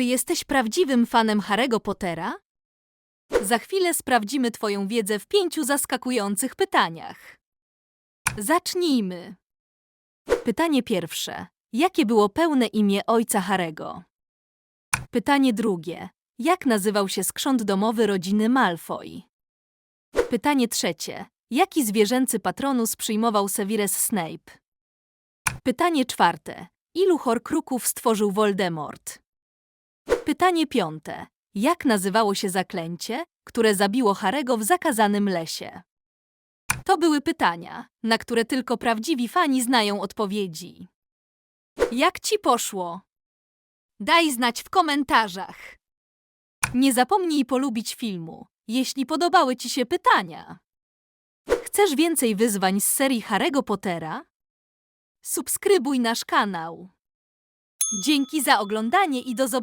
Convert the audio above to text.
Czy jesteś prawdziwym fanem Harry'ego Pottera? Za chwilę sprawdzimy Twoją wiedzę w pięciu zaskakujących pytaniach. Zacznijmy. Pytanie pierwsze. Jakie było pełne imię ojca Harego? Pytanie drugie. Jak nazywał się skrząt domowy rodziny Malfoy? Pytanie trzecie. Jaki zwierzęcy patronus przyjmował Severus Snape? Pytanie czwarte. Ilu horcruxów stworzył Voldemort? Pytanie piąte. Jak nazywało się zaklęcie, które zabiło Harego w zakazanym lesie? To były pytania, na które tylko prawdziwi fani znają odpowiedzi. Jak ci poszło? Daj znać w komentarzach. Nie zapomnij polubić filmu, jeśli podobały ci się pytania. Chcesz więcej wyzwań z serii Harry'ego Pottera? Subskrybuj nasz kanał. Dzięki za oglądanie i do zobaczenia.